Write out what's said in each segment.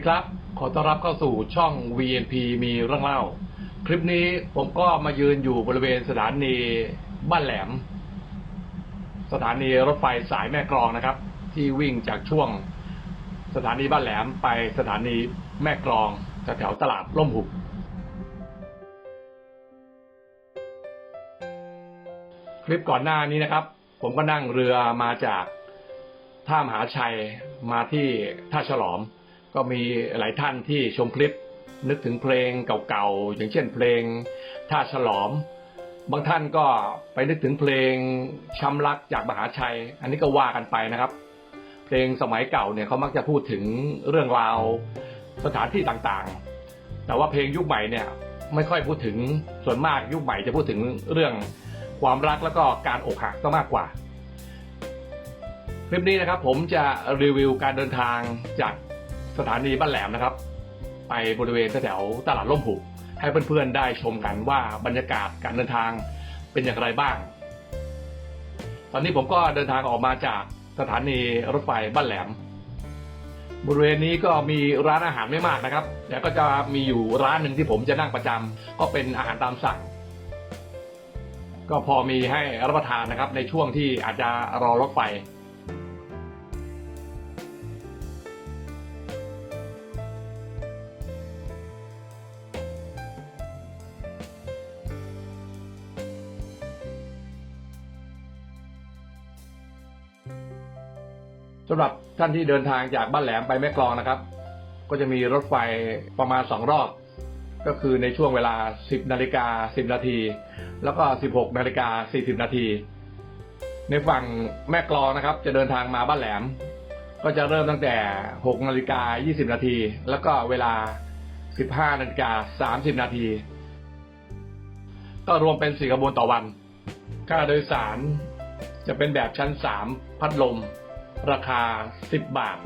ดีครับ ขอต้อนรับเข้าสู่ช่อง VNP มีเรื่องเล่า คลิปนี้ผมก็มายืนอยู่บริเวณสถานีบ้านแหลม สถานีรถไฟสายแม่กลองนะครับ ที่วิ่งจากช่วง สถานีบ้านแหลมไปสถานีแม่กลองแถวตลาดล่มหุบ คลิปก่อนหน้านี้นะครับ ผมก็นั่งเรือมาจากท่ามหาชัยมาที่ท่าฉลอม ก็มีหลายท่านที่ชมคลิป นึกถึงเพลงเก่าๆ อย่างเช่นเพลงท่าฉลอม บางท่านก็ไปนึกถึงเพลงช้ำรักจากมหาชัย อันนี้ก็ว่ากันไปนะครับ เพลงสมัยเก่าเนี่ยเขามักจะพูดถึงเรื่องราวสถานที่ต่างๆ แต่ว่าเพลงยุคใหม่เนี่ยไม่ค่อยพูดถึงส่วนมากยุคใหม่จะพูดถึงเรื่องความรักแล้วก็การอกหักก็มากกว่า คลิปนี้นะครับผมจะรีวิวการเดินทางจาก สถานีบ้านแหลมนะครับ ไปบริเวณแถวตลาดล่มหุบให้เพื่อนๆได้ชมกันว่าบรรยากาศการเดินทางเป็นอย่างไรบ้าง ตอนนี้ผมก็เดินทางออกมาจากสถานีรถไฟบ้านแหลม บริเวณนี้ก็มีร้านอาหารไม่มากนะครับแต่ก็จะมีอยู่ร้านหนึ่งที่ผมจะนั่งประจำก็เป็นอาหารตามสั่ง ก็พอมีให้รับประทานนะครับ ในช่วงที่อาจจะรอรถไฟ ท่านที่เดินทางจากบ้านแหลมไปแม่กลองนะครับ ก็จะมีรถไฟประมาณสองรอบ ก็คือในช่วงเวลา 10นาฬิกา10 นาที แล้วก็ 16นาฬิกา40 นาที ในฝั่งแม่กลองนะครับ จะเดินทางมาบ้านแหลม ก็จะเริ่มตั้งแต่6นาฬิกา20 นาที แล้วก็เวลา 15นาฬิกา30 นาที ก็รวมเป็น4ขบวนต่อวัน ค่าโดยสารจะเป็นแบบชั้น 3 พัดลม ราคา 10 บาท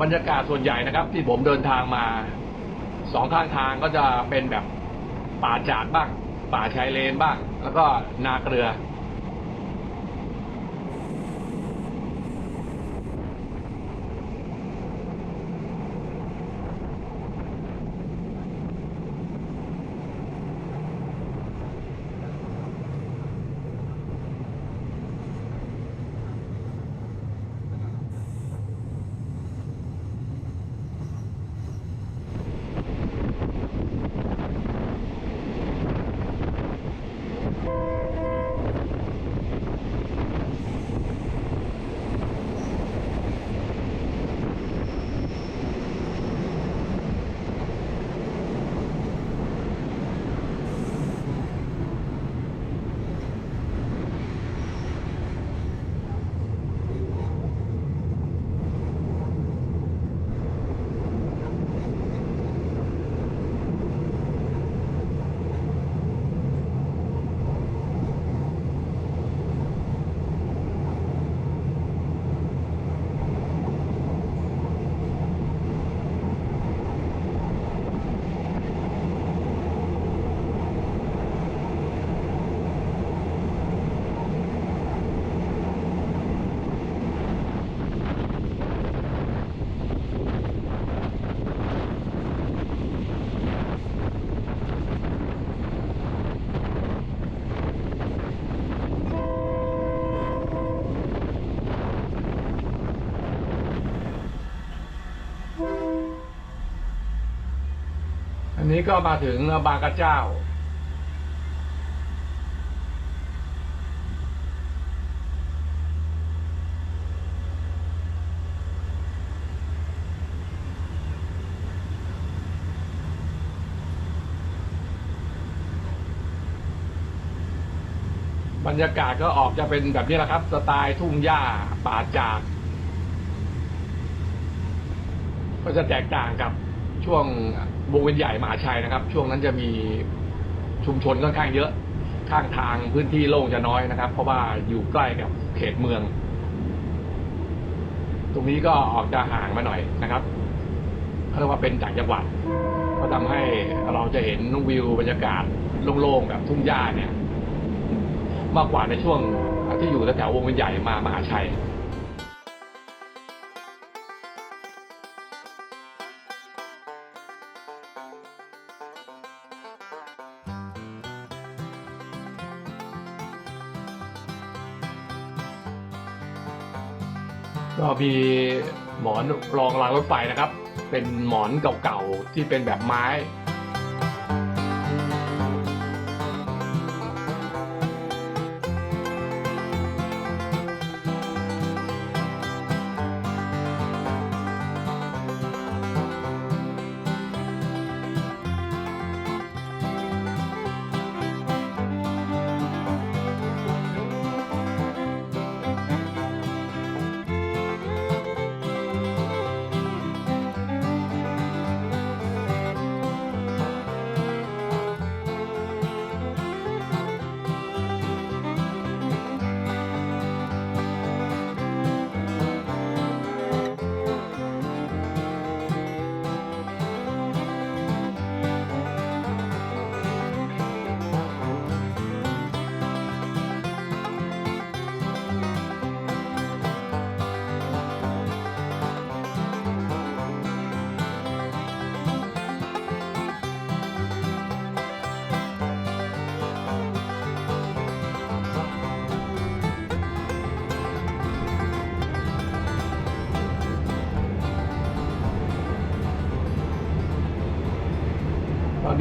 บรรยากาศส่วนใหญ่นะครับ ที่ผมเดินทางมาสองข้างทางก็จะเป็นแบบป่าจากบ้าง ป่าชายเลนบ้าง แล้วก็นาเกลือ ค นี้ก็มาถึงบางกระเจ้า บรรยากาศก็ออกจะเป็นแบบนี้แหละครับ สไตล์ทุ่งหญ้าป่าจาก ก็จะแตกต่างกับช่วง วงเวียนใหญ่มหาชัยนะครับ ช่วงนั้นจะมีชุมชนค่อนข้างเยอะ ข้างทางพื้นที่โล่งจะน้อยนะครับ เพราะว่าอยู่ใกล้กับเขตเมือง ตรงนี้ก็ออกจะห่างมาหน่อยนะครับเขาเรียกว่าเป็นต่างจังหวัดก็ทำให้เราจะเห็นวิวบรรยากาศโล่งๆแบบทุ่งหญ้าเนี่ย มากกว่าในช่วงที่อยู่แถววงเวียนใหญ่มามหาชัย ก็มีหมอนรองรางรถไฟนะครับ เป็นหมอนเก่าๆที่เป็นแบบไม้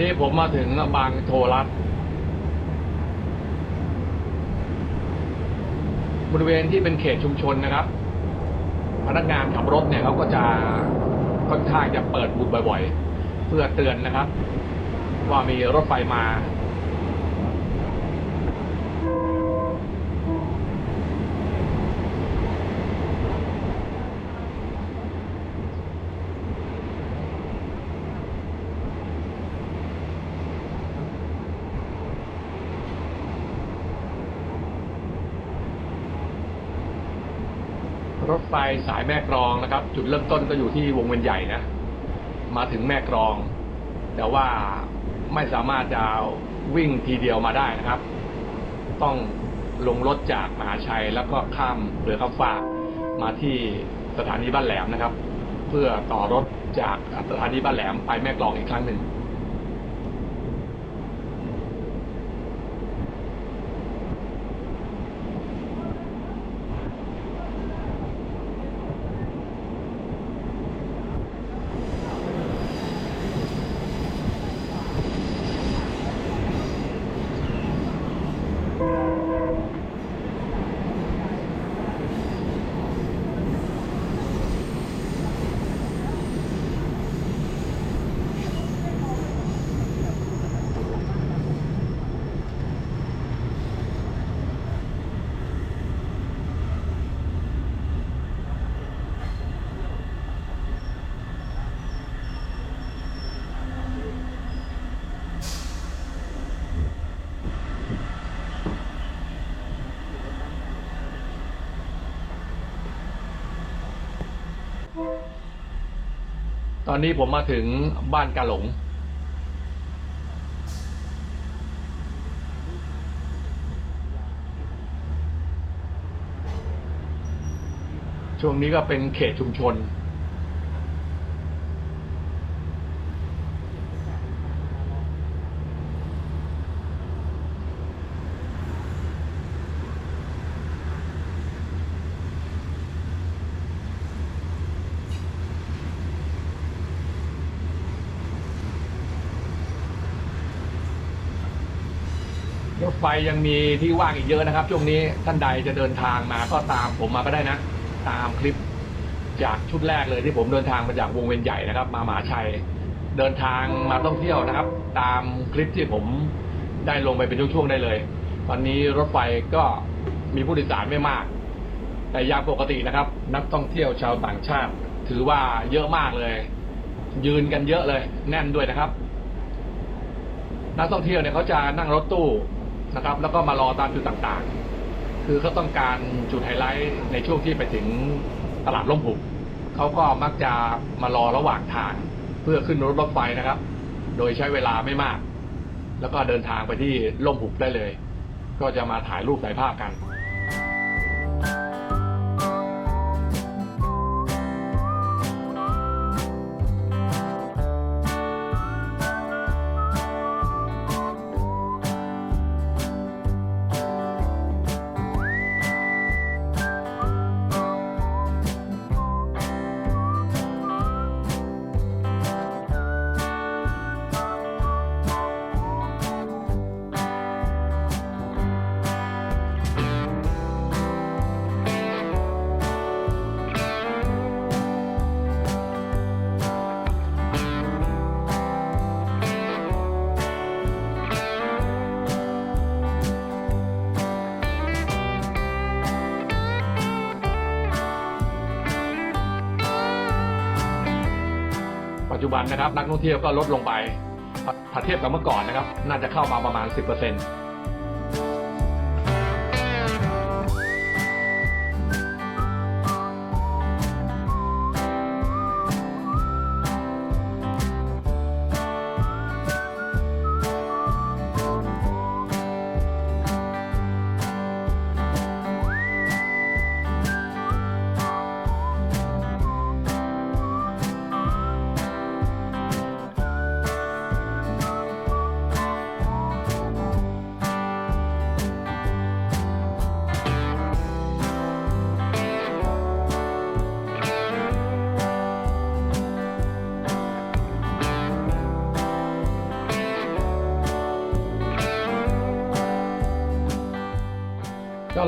นี้ผมมาถึงบางโทรัสบริเวณที่เป็นเขตชุมชนนะครับ พนักงานขับรถเนี่ยเขาก็จะค่อนข้างจะเปิดบุดบ่อยๆ เพื่อเตือนนะครับ ว่ามีรถไฟมา รถไฟสายแม่กรองนะครับ จุดเริ่มต้นก็อยู่ที่วงเวียนใหญ่นะ มาถึงแม่กรอง แต่ว่าไม่สามารถจะวิ่งทีเดียวมาได้นะครับ ต้องลงรถจากมหาชัยแล้วก็ข้ามเรือข้ามฟากมาที่สถานีบ้านแหลมนะครับ เพื่อต่อรถจากสถานีบ้านแหลมไปแม่กรองอีกครั้งหนึ่ง ตอนนี้ผมมาถึงบ้านกาหลง ช่วงนี้ก็เป็นเขตชุมชน ยังมีที่ว่างอีกเยอะนะครับช่วงนี้ท่านใดจะเดินทางมาก็ตามผมมาก็ได้นะ ตามคลิปจากชุดแรกเลยที่ผมเดินทางมาจากวงเวียนใหญ่นะครับ มามหาชัยเดินทางมาท่องเที่ยวนะครับ ตามคลิปที่ผมได้ลงไปเป็นช่วงๆได้เลย ตอนนี้รถไฟก็มีผู้โดยสารไม่มาก แต่ยามปกตินะครับ นักท่องเที่ยวชาวต่างชาติ ถือว่าเยอะมากเลย ยืนกันเยอะเลย แน่นด้วยนะครับ นักท่องเที่ยวเนี่ยเขาจะนั่งรถตู้ นะครับ แล้วก็มารอตามจุดต่างๆ คือเขาต้องการจุดไฮไลท์ในช่วงที่ไปถึงตลาดล่มหุบเขาก็มักจะมารอระหว่างทางเพื่อขึ้นรถรถไฟนะครับ โดยใช้เวลาไม่มาก แล้วก็เดินทางไปที่ล่มหุบได้เลย ก็จะมาถ่ายรูปถ่ายภาพกัน จจุบันนะครับนักท่องเที่ยวก็ลดลงไปถ้าเทียบกับเมื่อก่อนนะครับ น่าจะเข้ามาประมาณ 10%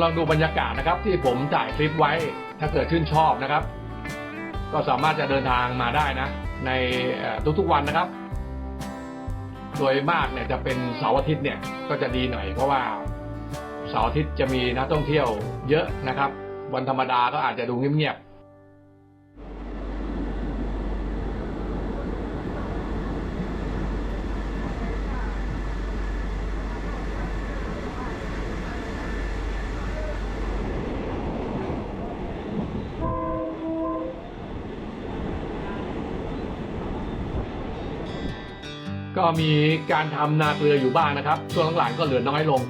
ลองดูบรรยากาศนะครับ ที่ผมถ่ายคลิปไว้ถ้าเกิดชื่นชอบนะครับ ก็สามารถจะเดินทางมาได้นะ ในทุกๆวันนะครับ โดยมากเนี่ยจะเป็นเสาร์อาทิตย์เนี่ยก็จะดีหน่อย เพราะว่าเสาร์อาทิตย์จะมีนักท่องเที่ยวเยอะนะครับ วันธรรมดาก็อาจจะดูเงียบๆ ก็มีการทำนาเกลืออยู่บ้างนะครับช่วงหลังๆก็เหลือน้อยลง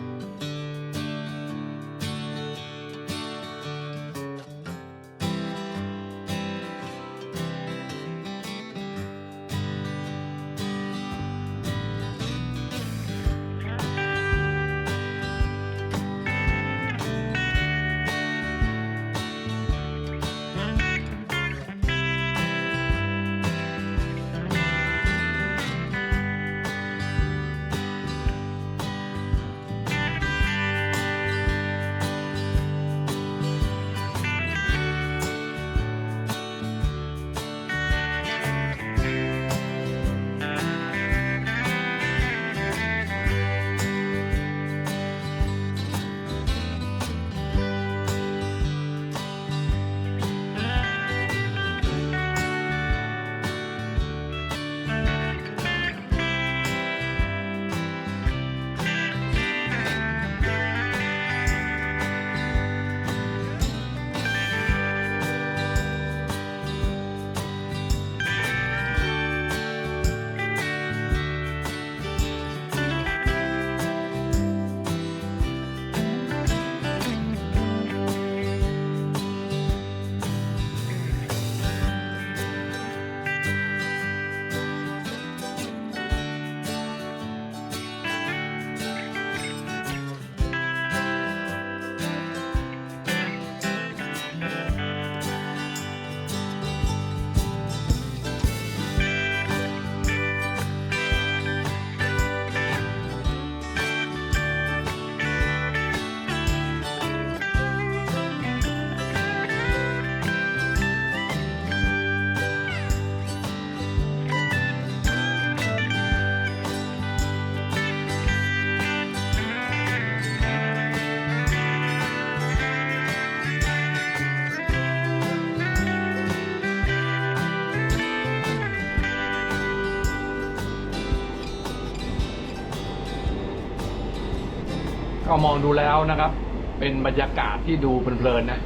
ก็มองดูแล้วนะครับ เป็นบรรยากาศที่ดูเพลินๆนะ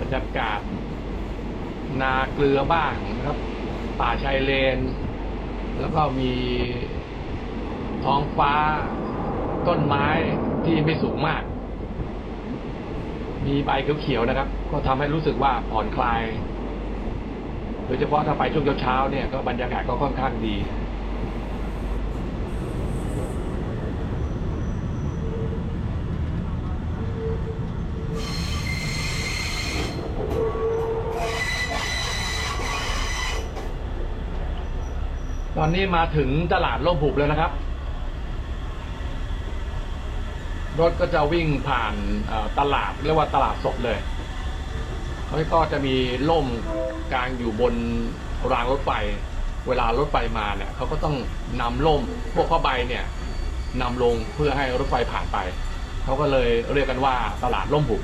บรรยากาศ นาเกลือบ้างนะครับ ป่าชายเลน แล้วก็มีท้องฟ้า ต้นไม้ที่ไม่สูงมาก มีใบเขียวๆนะครับ ก็ทำให้รู้สึกว่าผ่อนคลายโดยเฉพาะถ้าไปช่วงเช้าๆเนี่ยก็บรรยากาศก็ค่อนข้างดี ต อนนี้มาถึงตลาดล่มหุบแล้วนะครับ รถก็จะวิ่งผ่านตลาดเรียกว่าตลาดสดเลยเขาก็จะมีล่มกลางอยู่บนรางรถไฟ เวลารถไฟมาเนี่ยเขาก็ต้องนำล่มพวกผ้าใบเนี่ยนำลงเพื่อให้รถไฟผ่านไป เขาก็เลยเรียกกันว่าตลาดล่มหุบ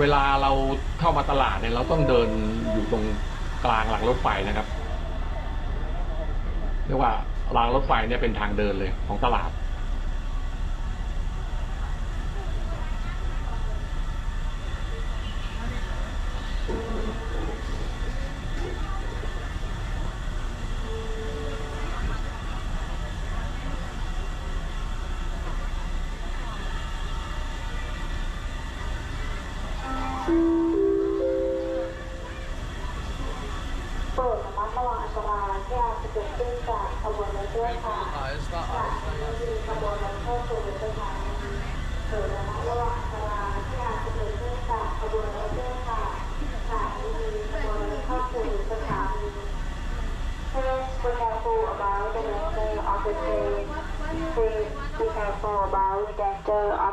เวลาเราเข้ามาตลาดเนี่ยเราต้องเดินอยู่ตรงกลางหลังรถไฟนะครับเรียกว่ารางรถไฟเนี่ยเป็นทางเดินเลยของตลาด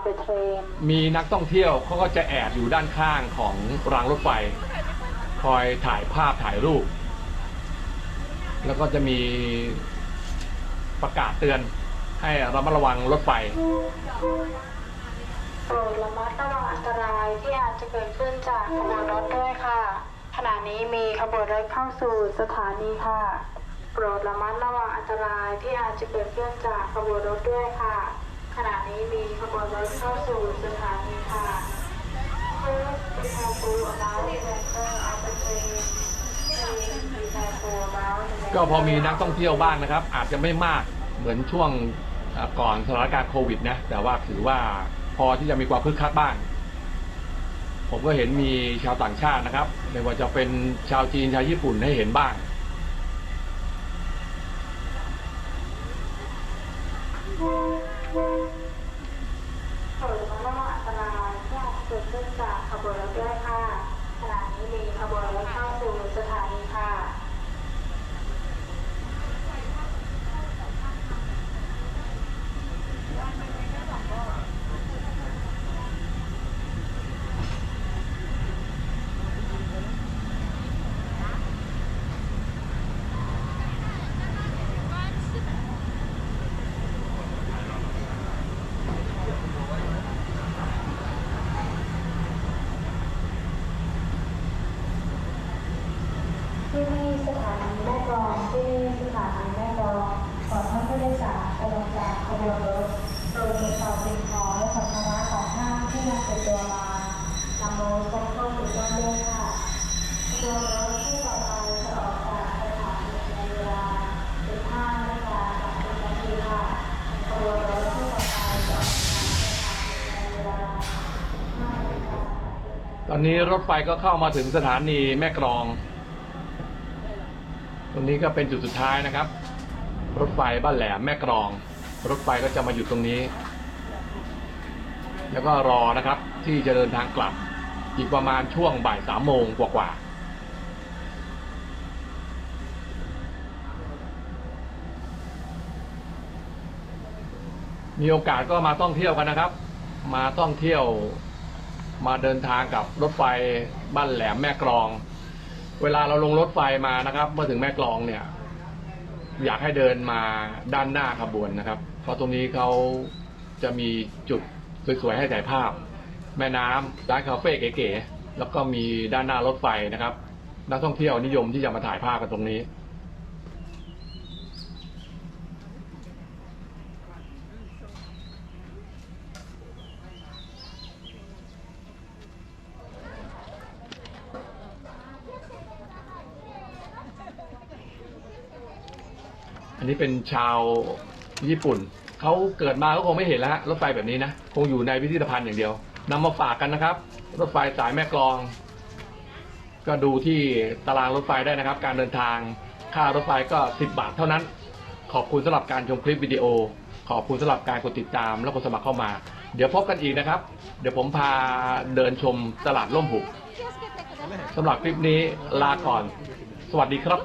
danger of the train. มีนักท่องเที่ยวเขาก็จะแอบอยู่ด้านข้างของรางรถไฟ คอยถ่ายภาพถ่ายรูป แล้วก็จะมีประกาศเตือนให้ระมัดระวังรถไฟ โปรดระมัดระวังอันตรายที่อาจจะเกิดขึ้นจากขบวนรถด้วยค่ะ ขณะนี้มีขบวนรถเข้าสู่สถานีค่ะ โปรดระมัดระวังอันตรายที่อาจจะเกิดขึ้นจากขบวนรถด้วยค่ะ ขณะนี้มีขบวนรถเข้าสู่สถานีค่ะ Please be careful about the danger of the train. Please be careful about the danger ก็พอมีนักท่องเที่ยวบ้างนะครับ อาจจะไม่มากเหมือนช่วงเอ่อก่อนสถานการณ์โควิดนะ แต่ว่าถือว่าพอที่จะมีความคึกคักบ้าง ผมก็เห็นมีชาวต่างชาตินะครับ ไม่ว่าจะเป็นชาวจีนชาวญี่ปุ่นให้เห็นบ้าง โปรดระมัดระวังอันตรายที่อาจจะเกิดขึ้นจากขบวนรถด้วยค่ะ ขณะนี้มีขบวนรถเข้าสู่สถานีค่ะ ที่นี่สถานีแม่กลองที่สถานีแม่กลองขอท่านผู้โดยสารกำลังจากขบวนรถโดยมีต่อสิ่งของและสัมภาระของท่านที่นำติดตัวมานำรถไปเข้าสู่ยอดเลื่อนค่ะขบวนรถที่ต่อไปจะออกจากสถานีในเวลา15นาฬิกา30นาทีค่ะขบวนรถที่ต่อไปจะออกจากสถานีในเวลา15นาฬิกาตอนนี้รถไฟก็เข้ามาถึงสถานีแม่กลอง ตรงนี้ก็เป็นจุดสุดท้ายนะครับ รถไฟบ้านแหลมแม่กลอง รถไฟก็จะมาหยุดตรงนี้ แล้วก็รอนะครับ ที่จะเดินทางกลับ อีกประมาณช่วงบ่ายสามโมงกว่าๆมีโอกาสก็มาท่องเที่ยวกันนะครับ มาท่องเที่ยว มาเดินทางกับรถไฟบ้านแหลมแม่กลอง เวลาเราลงรถไฟมานะครับเมื่อถึงแม่กลองเนี่ย อยากให้เดินมาด้านหน้าขบวนนะครับ เพราะตรงนี้เขาจะมีจุดสวยๆให้ถ่ายภาพ แม่น้ำร้านคาเฟ่เก๋ๆแล้วก็มีด้านหน้ารถไฟนะครับ นักท่องเที่ยวนิยมที่จะมาถ่ายภาพกันตรงนี้ อันนี้เป็นชาวญี่ปุ่น เขาเกิดมาเขาคงไม่เห็นแล้วฮะรถไฟแบบนี้นะ คงอยู่ในพิพิธภัณฑ์อย่างเดียวนำมาฝากกันนะครับ รถไฟสายแม่กลอง ก็ดูที่ตารางรถไฟได้นะครับ การเดินทางค่ารถไฟก็ 10 บาทเท่านั้น ขอบคุณสำหรับการชมคลิปวิดีโอ ขอบคุณสำหรับการกดติดตามและกดสมัครเข้ามา เดี๋ยวพบกันอีกนะครับ เดี๋ยวผมพาเดินชมตลาดร่มหุบสำหรับคลิปนี้ลาก่อน สวัสดีครับ